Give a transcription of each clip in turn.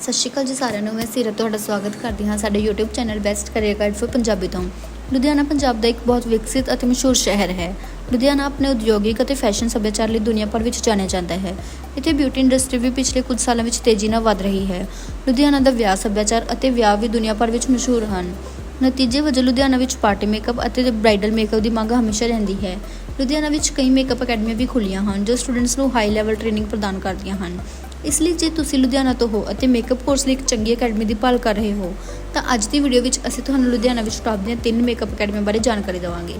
ਸਤਿ ਸ਼੍ਰੀ ਅਕਾਲ ਜੀ ਸਾਰਿਆਂ ਨੂੰ। ਮੈਂ ਸੀਰਤ ਤੁਹਾਡਾ ਸਵਾਗਤ ਕਰਦੀ ਹਾਂ ਸਾਡੇ YouTube channel best career guide for Punjabi ਤੋਂ। ਲੁਧਿਆਣਾ, ਪੰਜਾਬ ਦਾ ਇੱਕ ਬਹੁਤ ਵਿਕਸਿਤ ਅਤੇ ਮਸ਼ਹੂਰ ਸ਼ਹਿਰ ਹੈ। ਲੁਧਿਆਣਾ ਆਪਣੇ ਉਦਯੋਗਿਕ ਅਤੇ ਫੈਸ਼ਨ ਸੱਭਿਆਚਾਰ ਲਈ ਦੁਨੀਆ ਭਰ ਵਿੱਚ ਜਾਣਿਆ ਜਾਂਦਾ ਹੈ। ਇੱਥੇ ਬਿਊਟੀ ਇੰਡਸਟਰੀ ਵੀ ਪਿਛਲੇ ਕੁਝ ਸਾਲਾਂ ਵਿੱਚ ਤੇਜ਼ੀ ਨਾਲ ਵਧ ਰਹੀ ਹੈ। ਲੁਧਿਆਣਾ ਦਾ ਵਿਆਹ ਸੱਭਿਆਚਾਰ ਅਤੇ ਵਿਆਹ ਵੀ ਦੁਨੀਆ ਭਰ ਵਿੱਚ ਮਸ਼ਹੂਰ ਹਨ। ਨਤੀਜੇ ਵਜੋਂ ਲੁਧਿਆਣਾ ਵਿੱਚ ਪਾਰਟੀ ਮੇਕਅਪ ਅਤੇ ਬ੍ਰਾਈਡਲ ਮੇਕਅਪ ਦੀ ਮੰਗ ਹਮੇਸ਼ਾ ਰਹਿੰਦੀ ਹੈ। ਲੁਧਿਆਣਾ ਵਿੱਚ ਕਈ ਮੇਕਅਪ ਅਕੈਡਮੀਆਂ ਵੀ ਖੁੱਲ੍ਹੀਆਂ ਹਨ ਜੋ ਸਟੂਡੈਂਟਸ ਨੂੰ ਹਾਈ ਲੈਵਲ ਟ੍ਰੇਨਿੰਗ ਪ੍ਰਦਾਨ ਕਰਦੀਆਂ ਹਨ। ਇਸ ਲਈ ਜੇ ਤੁਸੀਂ ਲੁਧਿਆਣਾ ਤੋਂ ਹੋ ਅਤੇ ਮੇਕਅਪ ਕੋਰਸ ਲਈ ਇੱਕ ਚੰਗੀ ਅਕੈਡਮੀ ਦੀ ਭਾਲ ਕਰ ਰਹੇ ਹੋ, ਤਾਂ ਅੱਜ ਦੀ ਵੀਡੀਓ ਵਿੱਚ ਅਸੀਂ ਤੁਹਾਨੂੰ ਲੁਧਿਆਣਾ ਵਿੱਚ ਟੌਪ ਦੀਆਂ ਤਿੰਨ ਮੇਕਅਪ ਅਕੈਡਮੀਆਂ ਬਾਰੇ ਜਾਣਕਾਰੀ ਦੇਵਾਂਗੇ।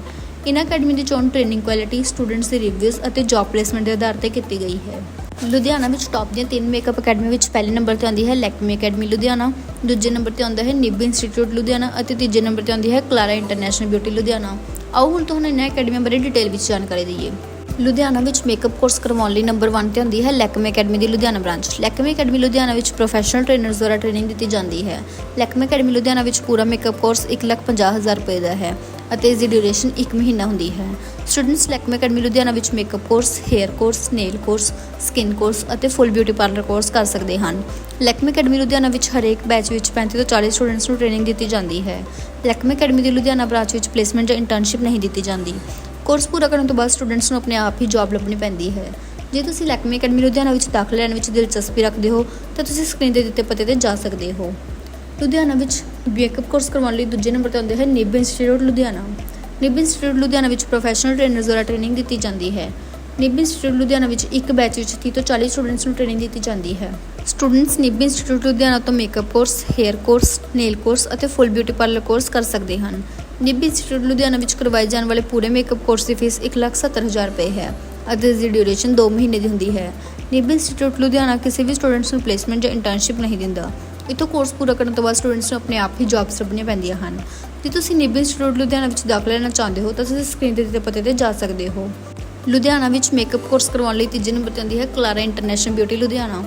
ਇਨ੍ਹਾਂ ਅਕੈਡਮੀ ਦੀ ਚੋਣ ਟ੍ਰੇਨਿੰਗ ਕੁਆਲਿਟੀ ਸਟੂਡੈਂਟਸ ਦੇ ਰਿਵਿਊਜ਼ ਅਤੇ ਜੌਬ ਪਲੇਸਮੈਂਟ ਦੇ ਆਧਾਰ ਤੇ ਕੀਤੀ ਗਈ ਹੈ। ਲੁਧਿਆਣਾ ਵਿੱਚ ਟੌਪ ਦੀਆਂ ਤਿੰਨ ਮੇਕਅਪ ਅਕੈਡਮੀ ਵਿੱਚ ਪਹਿਲੇ ਨੰਬਰ ਤੇ ਆਉਂਦੀ ਹੈ ਲੈਕਮੀ ਅਕੈਡਮੀ ਲੁਧਿਆਣਾ, ਦੂਜੇ ਨੰਬਰ ਤੇ ਆਉਂਦਾ ਹੈ ਨਿਬ ਇੰਸਟੀਚਿਊਟ ਲੁਧਿਆਣਾ ਅਤੇ ਤੀਜੇ ਨੰਬਰ ਤੇ ਆਉਂਦੀ ਹੈ ਕਲਾਰਾ ਇੰਟਰਨੈਸ਼ਨਲ ਬਿਊਟੀ ਲੁਧਿਆਣਾ। ਆਓ ਹੁਣ ਤੁਹਾਨੂੰ ਇਹਨਾਂ ਅਕੈਡਮੀਆਂ ਬਾਰੇ ਡਿਟੇਲ ਵਿੱਚ ਜਾਣਕਾਰੀ ਦਈਏ। ਲੁਧਿਆਣਾ ਵਿੱਚ ਮੇਕਅਪ ਕੋਰਸ ਕਰਵਾਉਣ ਲਈ ਨੰਬਰ 1 ਤੇ ਹੁੰਦੀ ਹੈ ਲੈਕਮੇ ਅਕੈਡਮੀ ਦੀ ਲੁਧਿਆਣਾ ਬ੍ਰਾਂਚ ਲੈਕਮੇ ਅਕੈਡਮੀ ਲੁਧਿਆਣਾ ਵਿੱਚ ਪ੍ਰੋਫੈਸ਼ਨਲ ਟ੍ਰੇਨਰਸ ਦੁਆਰਾ ਟ੍ਰੇਨਿੰਗ ਦਿੱਤੀ ਜਾਂਦੀ ਹੈ। ਲੈਕਮੇ ਅਕੈਡਮੀ ਲੁਧਿਆਣਾ ਵਿੱਚ ਪੂਰਾ ਮੇਕਅਪ ਕੋਰਸ 150000 ਰੁਪਏ ਦਾ ਹੈ ਅਤੇ ਇਸ ਦੀ ਡਿਊਰੇਸ਼ਨ 1 ਮਹੀਨਾ ਹੁੰਦੀ ਹੈ। ਸਟੂਡੈਂਟਸ ਲੈਕਮੇ ਅਕੈਡਮੀ ਲੁਧਿਆਣਾ ਵਿੱਚ makeup course hair course nail course skin course ਅਤੇ ਫੁੱਲ ਬਿਊਟੀ ਪਾਰਲਰ ਕੋਰਸ ਕਰ ਸਕਦੇ ਹਨ। ਲੈਕਮੇ ਅਕੈਡਮੀ ਲੁਧਿਆਣਾ ਵਿੱਚ ਹਰੇਕ ਬੈਚ ਵਿੱਚ 35 ਤੋਂ 40 ਸਟੂਡੈਂਟਸ ਨੂੰ ਟ੍ਰੇਨਿੰਗ ਦਿੱਤੀ ਜਾਂਦੀ ਹੈ। ਲੈਕਮੇ ਅਕੈਡਮੀ ਦੀ ਲੁਧਿਆਣਾ ਬ੍ਰਾਂਚ ਵਿੱਚ ਪਲੇਸਮੈਂਟ ਜਾਂ ਇੰਟਰਨਸ਼ਿਪ ਨਹੀਂ ਦਿੱਤੀ ਜਾਂਦੀ। ਕੋਰਸ ਪੂਰਾ ਕਰਨ ਤੋਂ ਬਾਅਦ ਸਟੂਡੈਂਟਸ ਨੂੰ ਆਪਣੇ ਆਪ ਹੀ ਜੌਬ ਲੱਭਣੀ ਪੈਂਦੀ ਹੈ। ਜੇ ਤੁਸੀਂ ਲੈਕਮੀ ਅਕੈਡਮੀ ਲੁਧਿਆਣਾ ਵਿੱਚ ਦਾਖਲਾ ਲੈਣ ਵਿੱਚ ਦਿਲਚਸਪੀ ਰੱਖਦੇ ਹੋ, ਤਾਂ ਤੁਸੀਂ ਸਕਰੀਨ ਦੇ ਦਿੱਤੇ ਪਤੇ ਤੇ ਜਾ ਸਕਦੇ ਹੋ। ਲੁਧਿਆਣਾ ਵਿੱਚ ਮੇਕਅਪ ਕੋਰਸ ਕਰਵਾਉਣ ਲਈ ਦੂਜੇ ਨੰਬਰ ਤੇ ਆਉਂਦੇ ਹੈ ਨਿਬ ਇੰਸਟੀਚਿਊਟ ਲੁਧਿਆਣਾ। ਨਿਬ ਇੰਸਟੀਚਿਊਟ ਲੁਧਿਆਣਾ ਵਿੱਚ ਪ੍ਰੋਫੈਸ਼ਨਲ ਟ੍ਰੇਨਰਸ ਦੁਆਰਾ ਟ੍ਰੇਨਿੰਗ ਦਿੱਤੀ ਜਾਂਦੀ ਹੈ। ਨਿੱਬੀ ਇੰਸਟੀਚਿਊਟ ਲੁਧਿਆਣਾ ਵਿੱਚ ਇੱਕ ਬੈਚ ਵਿੱਚ 30 ਤੋਂ 40 ਸਟੂਡੈਂਟਸ ਨੂੰ ਟ੍ਰੇਨਿੰਗ ਦਿੱਤੀ ਜਾਂਦੀ ਹੈ। ਸਟੂਡੈਂਟਸ ਨਿੱਬੀ ਇੰਸਟੀਚਿਊਟ ਲੁਧਿਆਣਾ ਤੋਂ makeup course hair course nail course ਅਤੇ ਫੁੱਲ ਬਿਊਟੀ ਪਾਰਲਰ ਕੋਰਸ ਕਰ ਸਕਦੇ ਹਨ। ਨਿੱਬੀ ਇੰਸਟੀਚਿਊਟ ਲੁਧਿਆਣਾ ਵਿੱਚ ਕਰਵਾਏ ਜਾਣ ਵਾਲੇ ਪੂਰੇ ਮੇਕਅਪ ਕੋਰਸ ਦੀ ਫੀਸ 170000 ਰੁਪਏ ਹੈ। ਅਤੇ ਇਸ ਦੀ ਡਿਊਰੇਸ਼ਨ 2 ਮਹੀਨੇ ਦੀ ਹੁੰਦੀ ਹੈ। ਨਿੱਬੀ ਇੰਸਟੀਚਿਊਟ ਲੁਧਿਆਣਾ ਕਿਸੇ ਵੀ ਸਟੂਡੈਂਟਸ ਨੂੰ ਪਲੇਸਮੈਂਟ ਜਾਂ ਇੰਟਰਨਸ਼ਿਪ ਨਹੀਂ ਦਿੰਦਾ। ਇਥੋਂ ਕੋਰਸ ਪੂਰਾ ਕਰਨ ਤੋਂ ਬਾਅਦ ਸਟੂਡੈਂਟਸ ਨੂੰ ਆਪਣੇ ਆਪ ਹੀ ਜੌਬਸ ਲੱਭਣੀਆਂ ਪੈਂਦੀਆਂ ਹਨ। ਜੇ ਤੁਸੀਂ ਨਿੱਬੀ ਇੰਸਟੀਚਿਊਟ ਲੁਧਿਆਣਾ ਵਿੱਚ ਦਾਖਲਾ ਲੈਣਾ ਚਾਹੁੰਦੇ ਹੋ, ਤਾਂ ਤੁਸੀਂ ਸਕਰੀਨ ਤੇ ਦਿੱਤੇ ਪਤੇ ਤੇ ਜਾ ਸਕਦੇ ਹੋ। ਲੁਧਿਆਣਾ ਵਿੱਚ ਮੇਕਅਪ ਕੋਰਸ ਕਰਵਾਉਣ ਲਈ ਤੀਜੇ ਨੰਬਰ ਤੇ ਆਉਂਦੀ ਹੈ Clara international beauty Ludhiana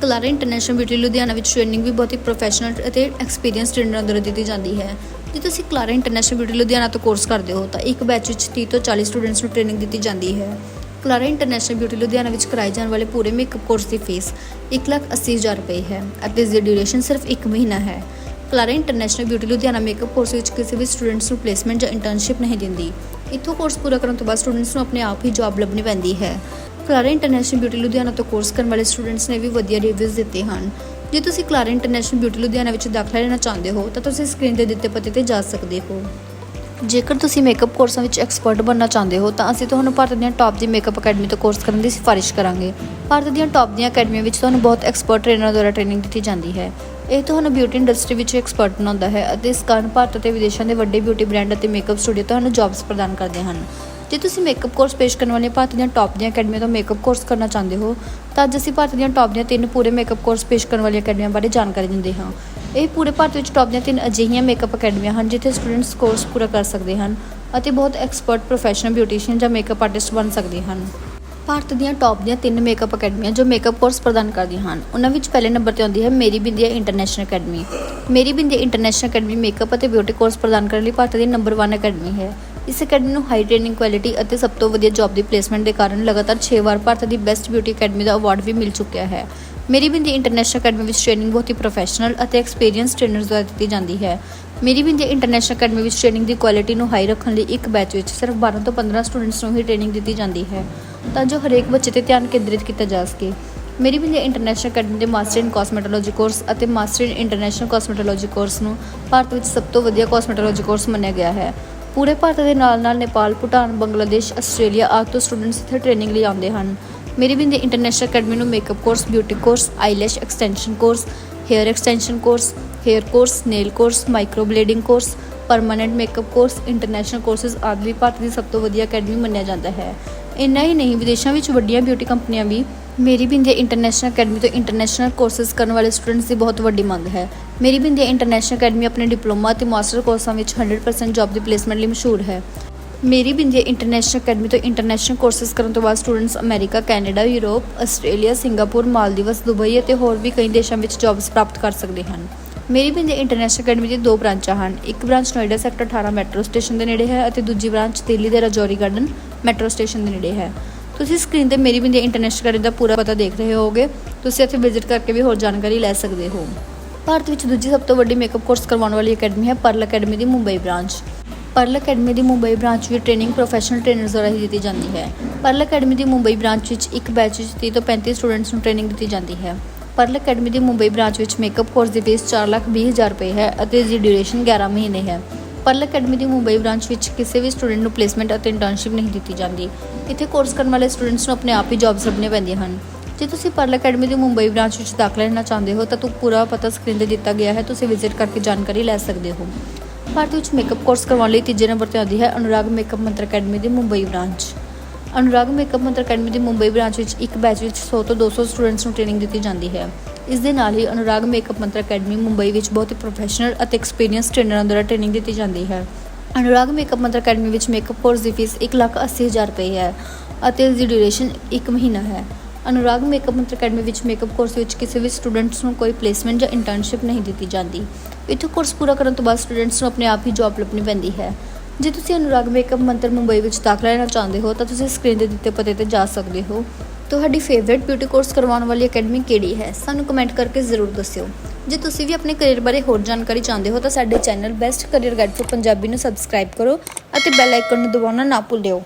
Clara international beauty Ludhiana ਵਿੱਚ ਟ੍ਰੇਨਿੰਗ ਵੀ ਬਹੁਤ ਹੀ ਪ੍ਰੋਫੈਸ਼ਨਲ ਅਤੇ ਐਕਸਪੀਰੀਅੰਸ ਟ੍ਰੇਨਰਾਂ ਦੁਆਰਾ ਦਿੱਤੀ ਜਾਂਦੀ ਹੈ। ਜੇ ਤੁਸੀਂ ਕਲਾਰਾ ਇੰਟਰਨੈਸ਼ਨਲ ਬਿਊਟੀ ਲੁਧਿਆਣਾ ਤੋਂ ਕੋਰਸ ਕਰਦੇ ਹੋ, ਤਾਂ ਇੱਕ ਬੈਚ ਵਿੱਚ 30 ਤੋਂ 40 ਸਟੂਡੈਂਟਸ ਨੂੰ ਟ੍ਰੇਨਿੰਗ ਦਿੱਤੀ ਜਾਂਦੀ ਹੈ। ਕਲਾਰਾ ਇੰਟਰਨੈਸ਼ਨਲ ਬਿਊਟੀ ਲੁਧਿਆਣਾ ਵਿੱਚ ਕਰਾਏ ਜਾਣ ਵਾਲੇ ਪੂਰੇ ਮੇਕਅਪ ਕੋਰਸ ਦੀ ਫੀਸ 180000 ਰੁਪਏ ਹੈ ਅਤੇ ਇਸ ਦੀ ਡਿਊਰੇਸ਼ਨ ਸਿਰਫ 1 ਮਹੀਨਾ ਹੈ। Clara international beauty Ludhiana makeup course ਵਿੱਚ ਕਿਸੇ ਵੀ ਸਟੂਡੈਂਟਸ ਨੂੰ ਪਲੇਸਮੈਂਟ ਜਾਂ ਇੰਟਰਨਸ਼ਿਪ ਨਹੀਂ ਦਿੰਦੀ। ਇੱਥੋਂ ਕੋਰਸ ਪੂਰਾ ਕਰਨ ਤੋਂ ਬਾਅਦ ਸਟੂਡੈਂਟਸ ਨੂੰ ਆਪਣੇ ਆਪ ਹੀ ਜੌਬ ਲੱਭਣੀ ਪੈਂਦੀ ਹੈ। ਕਲਾਰਾ ਇੰਟਰਨੈਸ਼ਨਲ ਬਿਊਟੀ ਲੁਧਿਆਣਾ ਤੋਂ ਕੋਰਸ ਕਰਨ ਵਾਲੇ ਸਟੂਡੈਂਟਸ ਨੇ ਵੀ ਵਧੀਆ ਰਿਵਿਊਜ਼ ਦਿੱਤੇ ਹਨ। ਜੇ ਤੁਸੀਂ ਕਲਾਰਾ ਇੰਟਰਨੈਸ਼ਨਲ ਬਿਊਟੀ ਲੁਧਿਆਣਾ ਵਿੱਚ ਦਾਖਲਾ ਲੈਣਾ ਚਾਹੁੰਦੇ ਹੋ, ਤਾਂ ਤੁਸੀਂ ਸਕਰੀਨ ਤੇ ਦਿੱਤੇ ਪਤੇ ਤੇ ਜਾ ਸਕਦੇ ਹੋ। ਜੇਕਰ ਤੁਸੀਂ ਮੇਕਅਪ ਕੋਰਸਾਂ ਵਿੱਚ ਐਕਸਪਰਟ ਬਣਨਾ ਚਾਹੁੰਦੇ ਹੋ, ਤਾਂ ਅਸੀਂ ਤੁਹਾਨੂੰ ਭਾਰਤ ਦੀਆਂ ਟੌਪ ਦੀ ਮੇਕਅਪ ਅਕੈਡਮੀ ਤੋਂ ਕੋਰਸ ਕਰਨ ਦੀ ਸਿਫਾਰਿਸ਼ ਕਰਾਂਗੇ। ਭਾਰਤ ਦੀਆਂ ਟੌਪ ਦੀਆਂ ਅਕੈਡਮੀਆਂ ਵਿੱਚ ਤੁਹਾਨੂੰ ਬਹੁਤ ਐਕਸਪਰਟ ਟ੍ਰੇਨਰਾਂ ਦੁਆਰਾ ਟ੍ਰੇਨਿੰਗ ਦਿੱਤੀ ਜਾਂਦੀ ਹੈ। ਇਹ ਤੁਹਾਨੂੰ ਬਿਊਟੀ ਇੰਡਸਟਰੀ ਵਿੱਚ ਐਕਸਪਰਟ ਬਣਾਉਂਦਾ ਹੈ ਅਤੇ ਇਸ ਕਾਰਨ ਭਾਰਤ ਅਤੇ ਵਿਦੇਸ਼ਾਂ ਦੇ ਵੱਡੇ ਬਿਊਟੀ ਬ੍ਰਾਂਡ ਅਤੇ ਮੇਕਅਪ ਸਟੂਡੀਓ ਤੁਹਾਨੂੰ ਜੌਬਸ ਪ੍ਰਦਾਨ ਕਰਦੇ ਹਨ। ਜੇ ਤੁਸੀਂ ਮੇਕਅਪ ਕੋਰਸ ਪੇਸ਼ ਕਰਨ ਵਾਲੇ ਭਾਰਤ ਦੀਆਂ ਟੌਪ ਦੀਆਂ ਅਕੈਡਮੀਆਂ ਤੋਂ ਮੇਕਅਪ ਕੋਰਸ ਕਰਨਾ ਚਾਹੁੰਦੇ ਹੋ, ਤਾਂ ਅੱਜ ਅਸੀਂ ਭਾਰਤ ਦੀਆਂ ਟੌਪ ਦੀਆਂ ਤਿੰਨ ਪੂਰੇ ਮੇਕਅਪ ਕੋਰਸ ਪੇਸ਼ ਕਰਨ ਵਾਲੀਆਂ ਅਕੈਡਮੀਆਂ ਬਾਰੇ ਜਾਣਕਾਰੀ ਦਿੰਦੇ ਹਾਂ। ਇਹ ਪੂਰੇ ਭਾਰਤ ਵਿੱਚ ਟੌਪ ਦੀਆਂ ਤਿੰਨ ਅਜਿਹੀਆਂ ਮੇਕਅਪ ਅਕੈਡਮੀਆਂ ਹਨ ਜਿੱਥੇ ਸਟੂਡੈਂਟਸ ਕੋਰਸ ਪੂਰਾ ਕਰ ਸਕਦੇ ਹਨ ਅਤੇ ਬਹੁਤ ਐਕਸਪਰਟ ਪ੍ਰੋਫੈਸ਼ਨਲ ਬਿਊਟੀਸ਼ੀਅਨ ਜਾਂ ਮੇਕਅਪ ਆਰਟਿਸਟ ਬਣ ਸਕਦੇ ਹਨ। ਭਾਰਤ ਦੀਆਂ ਟੌਪ ਦੀਆਂ ਤਿੰਨ ਮੇਕਅਪ ਅਕੈਡਮੀਆਂ ਜੋ ਮੇਕਅਪ ਕੋਰਸ ਪ੍ਰਦਾਨ ਕਰਦੀਆਂ ਹਨ, ਉਹਨਾਂ ਵਿੱਚ ਪਹਿਲੇ ਨੰਬਰ ਤੇ ਆਉਂਦੀ ਹੈ ਮੇਰੀ Bindiya international academy Meri Bindiya international academy makeup ਅਤੇ ਬਿਊਟੀ ਕੋਰਸ ਪ੍ਰਦਾਨ ਕਰਨ ਲਈ ਭਾਰਤ ਦੀ ਨੰਬਰ 1 ਅਕੈਡਮੀ ਹੈ। ਇਸ ਅਕੈਡਮੀ ਨੂੰ ਹਾਈ ਟ੍ਰੇਨਿੰਗ ਕੁਆਲਿਟੀ ਅਤੇ ਸਭ ਤੋਂ ਵਧੀਆ ਜੌਬ ਦੀ ਪਲੇਸਮੈਂਟ ਦੇ ਕਾਰਨ ਲਗਾਤਾਰ 6 ਵਾਰ ਭਾਰਤ ਦੀ ਬੈਸਟ ਬਿਊਟੀ ਅਕੈਡਮੀ ਦਾ ਅਵਾਰਡ ਵੀ ਮਿਲ ਚੁੱਕਿਆ ਹੈ। ਮੇਰੀ ਬਿੰਦੀ ਇੰਟਰਨੈਸ਼ਨਲ ਅਕੈਡਮੀ ਵਿੱਚ ਟ੍ਰੇਨਿੰਗ ਬਹੁਤ ਹੀ ਪ੍ਰੋਫੈਸ਼ਨਲ ਅਤੇ ਐਕਸਪੀਰੀਅੰਸ ਟ੍ਰੇਨਰਸ ਦੁਆਰਾ ਦਿੱਤੀ ਜਾਂਦੀ ਹੈ। ਮੇਰੀ ਬਿੰਦੀ ਇੰਟਰਨੈਸ਼ਨਲ ਅਕੈਡਮੀ ਵਿੱਚ ਟ੍ਰੇਨਿੰਗ ਦੀ ਕੁਆਲਿਟੀ ਨੂੰ ਹਾਈ ਰੱਖਣ ਲਈ ਇੱਕ ਬੈਚ ਵਿੱਚ ਸਿਰਫ 12 ਤੋਂ 15 ਸਟੂਡੈਂਟਸ ਨੂੰ ਹੀ ਟ੍ਰੇਨਿੰਗ ਦਿੱਤੀ ਜਾਂਦੀ ਹੈ। ਤਾਂ ਜੋ ਹਰੇਕ ਬੱਚੇ ਤੇ ਧਿਆਨ ਕੇਂਦਰਿਤ ਕੀਤਾ ਜਾ ਸਕੇ। ਮੇਰੀ ਬਿੰਦੀ ਇੰਟਰਨੈਸ਼ਨਲ ਅਕੈਡਮੀ ਦੇ ਮਾਸਟਰ ਇਨ ਕਾਸਮੈਟੋਲੋਜੀ ਕੋਰਸ ਅਤੇ master in international cosmetology course ਨੂੰ ਭਾਰਤ ਵਿੱਚ ਸਭ ਤੋਂ ਵਧੀਆ ਕਾਸਮੈਟੋਲੋਜੀ ਕੋਰਸ ਮੰਨਿਆ ਗਿਆ ਹੈ। ਪੂਰੇ ਭਾਰਤ ਦੇ ਨਾਲ ਨਾਲ ਨੇਪਾਲ, ਭੂਟਾਨ, ਬੰਗਲਾਦੇਸ਼, ਆਸਟ੍ਰੇਲੀਆ, ਆਦਿ ਤੋਂ ਸਟੂਡੈਂਟਸ ਇੱਥੇ ਟ੍ਰੇਨਿੰਗ ਲਈ ਆਉਂਦੇ ਹਨ। ਮੇਰੀ ਬਿੰਦੀ ਇੰਟਰਨੈਸ਼ਨਲ ਅਕੈਡਮੀ ਨੂੰ makeup course beauty course eyelash extension course hair extension course hair course nail course microblading course permanent makeup course international courses ਆਦਿ ਵੀ ਭਾਰਤ ਦੀ ਸਭ ਤੋਂ ਵਧੀਆ ਅਕੈਡਮੀ ਮੰਨਿਆ ਜਾਂਦਾ ਹੈ। ਇੰਨਾ ਹੀ ਨਹੀਂ, ਵਿਦੇਸ਼ਾਂ ਵਿੱਚ ਵੱਡੀਆਂ ਬਿਊਟੀ ਕੰਪਨੀਆਂ ਵੀ, ਮੇਰੀ ਬਿੰਦੀਆਂ ਇੰਟਰਨੈਸ਼ਨਲ ਅਕੈਡਮੀ ਤੋਂ ਇੰਟਰਨੈਸ਼ਨਲ ਕੋਰਸਸ ਕਰਨ ਵਾਲੇ ਸਟੂਡੈਂਟਸ ਦੀ ਬਹੁਤ ਵੱਡੀ ਮੰਗ ਹੈ। ਮੇਰੀ ਬਿੰਦੀਆਂ ਇੰਟਰਨੈਸ਼ਨਲ ਅਕੈਡਮੀ ਆਪਣੇ ਡਿਪਲੋਮਾ ਅਤੇ ਮਾਸਟਰ ਕੋਰਸਾਂ ਵਿੱਚ 100% ਜੌਬ ਦੀ ਪਲੇਸਮੈਂਟ ਲਈ ਮਸ਼ਹੂਰ ਹੈ। ਮੇਰੀ ਬਿੰਦੀਆਂ ਇੰਟਰਨੈਸ਼ਨਲ ਅਕੈਡਮੀ ਤੋਂ ਇੰਟਰਨੈਸ਼ਨਲ ਕੋਰਸਸ ਕਰਨ ਤੋਂ ਬਾਅਦ students America Canada Europe Australia Singapore Maldives Dubai ਅਤੇ ਹੋਰ ਵੀ ਕਈ ਦੇਸ਼ਾਂ ਵਿੱਚ ਜੌਬਸ ਪ੍ਰਾਪਤ ਕਰ ਸਕਦੇ ਹਨ। ਮੇਰੀ ਬਿੰਦੀਆਂ ਇੰਟਰਨੈਸ਼ਨਲ ਅਕੈਡਮੀ ਦੇ ਦੋ ਬ੍ਰਾਂਚਾਂ ਹਨ। ਇੱਕ branch Noida sector 18 metro station ਦੇ ਨੇੜੇ ਹੈ ਅਤੇ ਦੂਜੀ ਬ੍ਰਾਂਚ ਦਿੱਲੀ ਦੇ ਰਾਜੌਰੀ ਗਾਰਡਨ ਮੈਟਰੋ ਸਟੇਸ਼ਨ ਦੇ ਨੇੜੇ ਹੈ। ਤੁਸੀਂ ਸਕਰੀਨ ਤੇ ਮੇਰੀ ਬਿੰਦੀਆਂ ਇੰਟਰਨੈਸ਼ਨਲ ਅਕੈਡਮੀ ਦਾ ਪੂਰਾ ਪਤਾ ਦੇਖ ਰਹੇ ਹੋਗੇ ਤੁਸੀਂ ਇੱਥੇ ਵਿਜ਼ਿਟ ਕਰਕੇ ਵੀ ਹੋਰ ਜਾਣਕਾਰੀ ਲੈ ਸਕਦੇ ਹੋ। ਭਾਰਤ ਵਿੱਚ ਦੂਜੀ ਸਭ ਤੋਂ ਵੱਡੀ ਮੇਕਅਪ ਕੋਰਸ ਕਰਵਾਉਣ ਵਾਲੀ ਅਕੈਡਮੀ ਹੈ ਪਰਲ ਅਕੈਡਮੀ ਦੀ ਮੁੰਬਈ ਬ੍ਰਾਂਚ ਪਰਲ ਅਕੈਡਮੀ ਦੀ ਮੁੰਬਈ ਬ੍ਰਾਂਚ ਵਿੱਚ ਟ੍ਰੇਨਿੰਗ ਪ੍ਰੋਫੈਸ਼ਨਲ ਟ੍ਰੇਨਰਸ ਦੁਆਰਾ ਹੀ ਦਿੱਤੀ ਜਾਂਦੀ ਹੈ। ਪਰਲ ਅਕੈਡਮੀ ਦੀ ਮੁੰਬਈ ਬ੍ਰਾਂਚ ਵਿੱਚ ਇੱਕ ਬੈਚ ਵਿੱਚ 30 ਤੋਂ 35 ਸਟੂਡੈਂਟਸ ਨੂੰ ਟ੍ਰੇਨਿੰਗ ਦਿੱਤੀ ਜਾਂਦੀ ਹੈ। ਪਰਲ ਅਕੈਡਮੀ ਦੀ ਮੁੰਬਈ ਬ੍ਰਾਂਚ ਵਿੱਚ ਮੇਕਅਪ ਕੋਰਸ ਦੀ ਫੀਸ 420000 ਰੁਪਏ ਹੈ ਅਤੇ ਇਸ ਦੀ ਡਿਊਰੇਸ਼ਨ 11 ਮਹੀਨੇ ਹੈ। ਪਰਲ ਅਕੈਡਮੀ ਦੀ ਮੁੰਬਈ ਬ੍ਰਾਂਚ ਵਿੱਚ ਕਿਸੇ ਵੀ ਸਟੂਡੈਂਟ ਨੂੰ ਪਲੇਸਮੈਂਟ ਅਤੇ ਇੰਟਰਨਸ਼ਿਪ ਨਹੀਂ ਦਿੱਤੀ ਜਾਂਦੀ। ਇੱਥੇ ਕੋਰਸ ਕਰਨ ਵਾਲੇ ਸਟੂਡੈਂਟਸ ਨੂੰ ਆਪਣੇ ਆਪ ਹੀ ਜੌਬਸ ਲੱਭਣੀਆਂ ਪੈਂਦੀਆਂ ਹਨ। ਜੇ ਤੁਸੀਂ ਪਰਲ ਅਕੈਡਮੀ ਦੀ ਮੁੰਬਈ ਬ੍ਰਾਂਚ ਵਿੱਚ ਦਾਖਲਾ ਲੈਣਾ ਚਾਹੁੰਦੇ ਹੋ, ਤਾਂ ਤੁ ਪੂਰਾ ਪਤਾ ਸਕਰੀਨ ਤੇ ਦਿੱਤਾ ਗਿਆ ਹੈ। ਤੁਸੀਂ ਵਿਜ਼ਿਟ ਕਰਕੇ ਜਾਣਕਾਰੀ ਲੈ ਸਕਦੇ ਹੋ। ਭਾਰਤ ਵਿੱਚ ਮੇਕਅਪ ਕੋਰਸ ਕਰਵਾਉਣ ਲਈ ਤੀਜੇ ਨੰਬਰ ਤੇ ਆਉਂਦੀ ਹੈ ਅਨੁਰਾਗ ਮੇਕਅਪ ਮੰਤਰ ਅਕੈਡਮੀ ਦੀ Mumbai branch. Anurag makeup Mantra academy ਦੀ ਮੁੰਬਈ ਬ੍ਰਾਂਚ ਵਿੱਚ ਇੱਕ ਬੈਚ ਵਿੱਚ 100 ਤੋਂ 200 ਸਟੂਡੈਂਟਸ ਨੂੰ ਟ੍ਰੇਨਿੰਗ ਦਿੱਤੀ ਜਾਂਦੀ ਹੈ। ਇਸ ਦੇ ਨਾਲ ਹੀ ਅਨੁਰਾਗ ਮੇਕਅਪ ਮੰਤਰ ਅਕੈਡਮੀ ਮੁੰਬਈ ਵਿੱਚ ਬਹੁਤ ਹੀ ਪ੍ਰੋਫੈਸ਼ਨਲ ਅਤੇ ਐਕਸਪੀਰੀਅੰਸ ਟ੍ਰੇਨਰਾਂ ਦੁਆਰਾ ਟ੍ਰੇਨਿੰਗ ਦਿੱਤੀ ਜਾਂਦੀ ਹੈ। ਅਨੁਰਾਗ ਮੇਕਅਪ ਮੰਤਰ ਅਕੈਡਮੀ ਵਿੱਚ ਮੇਕਅਪ ਕੋਰਸ ਦੀ ਫੀਸ 180000 ਰੁਪਏ ਹੈ ਅਤੇ ਇਸ ਦੀ ਡਿਊਰੇਸ਼ਨ 1 ਮਹੀਨਾ ਹੈ। ਅਨੁਰਾਗ ਮੇਕਅਪ ਮੰਤਰ ਅਕੈਡਮੀ ਵਿੱਚ ਮੇਕਅਪ ਕੋਰਸ ਵਿੱਚ ਕਿਸੇ ਵੀ ਸਟੂਡੈਂਟਸ ਨੂੰ ਕੋਈ ਪਲੇਸਮੈਂਟ ਜਾਂ ਇੰਟਰਨਸ਼ਿਪ ਨਹੀਂ ਦਿੱਤੀ ਜਾਂਦੀ। ਇੱਥੇ ਕੋਰਸ ਪੂਰਾ ਕਰਨ ਤੋਂ ਬਾਅਦ ਸਟੂਡੈਂਟਸ ਨੂੰ ਆਪਣੇ ਆਪ ਹੀ ਜੌਬ ਲੱਭਣੀ ਪੈਂਦੀ ਹੈ। ਜੇ ਤੁਸੀਂ ਅਨੁਰਾਗ ਮੇਕਅਪ ਮੰਤਰ ਮੁੰਬਈ ਵਿੱਚ ਦਾਖਲਾ ਲੈਣਾ ਚਾਹੁੰਦੇ ਹੋ, ਤਾਂ ਤੁਸੀਂ ਸਕਰੀਨ ਦੇ ਦਿੱਤੇ ਪਤੇ ਤੇ ਜਾ ਸਕਦੇ ਹੋ। ਤੁਹਾਡੀ ਫੇਵਰਿਟ ਬਿਊਟੀ ਕੋਰਸ ਕਰਵਾਉਣ ਵਾਲੀ ਅਕੈਡਮੀ ਕਿਹੜੀ ਹੈ? ਸਾਨੂੰ ਕਮੈਂਟ ਕਰਕੇ ਜ਼ਰੂਰ ਦੱਸਿਓ। ਜੇ ਤੁਸੀਂ ਵੀ ਆਪਣੇ ਕੈਰੀਅਰ ਬਾਰੇ ਹੋਰ ਜਾਣਕਾਰੀ ਚਾਹੁੰਦੇ ਹੋ, ਤਾਂ ਸਾਡੇ channel best career guide for Punjabi ਨੂੰ ਸਬਸਕ੍ਰਾਈਬ ਕਰੋ ਅਤੇ ਬੈਲ ਆਈਕਨ ਨੂੰ ਦਬਾਉਣਾ ਨਾ ਭੁੱਲਿਓ।